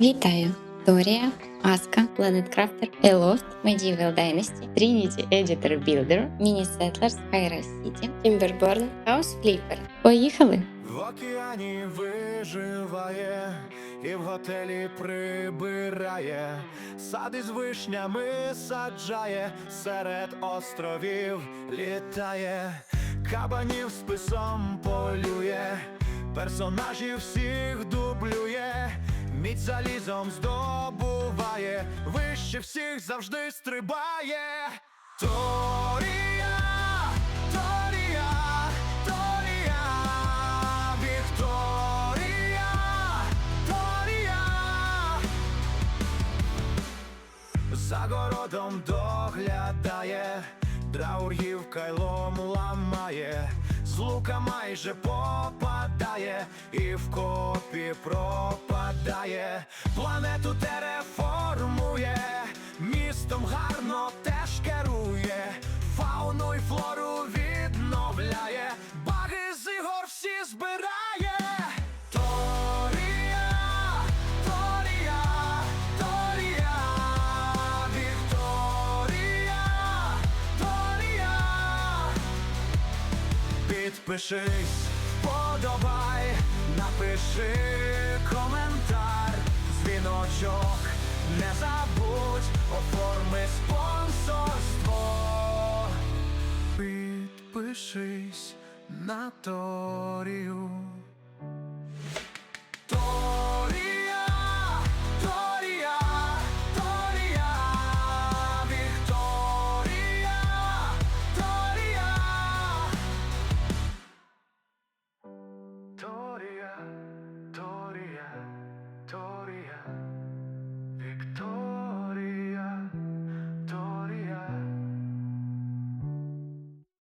Вітаю! Торія, Аска, Planet Eloft, Medieval Dynasty, Trinity Editor Builder, Mini Settlers, Hyra City, Timberborn, House Flipper. Поїхали! В океані виживає і в готелі прибирає, сади з вишнями саджає, серед островів літає, кабанів списом полює, персонажів всіх дублює, міць залізом здобуває, вище всіх завжди стрибає. Торія, Торія, Торія, Вікторія, Торія. За городом доглядає, драургів кайлом ламає, з лука майже попадає, і в копі пропадає, планету тереформує, містом гарно теж керує, фауну й флору відновляє, баги з ігор всі збирає. Торія, Торія, Торія, Вікторія, Торія. Підпишись, подобай, напиши коментар, книжок, не забудь оформи спонсорство. Підпишись на торію. Торія, Торія, Торія, Вікторія,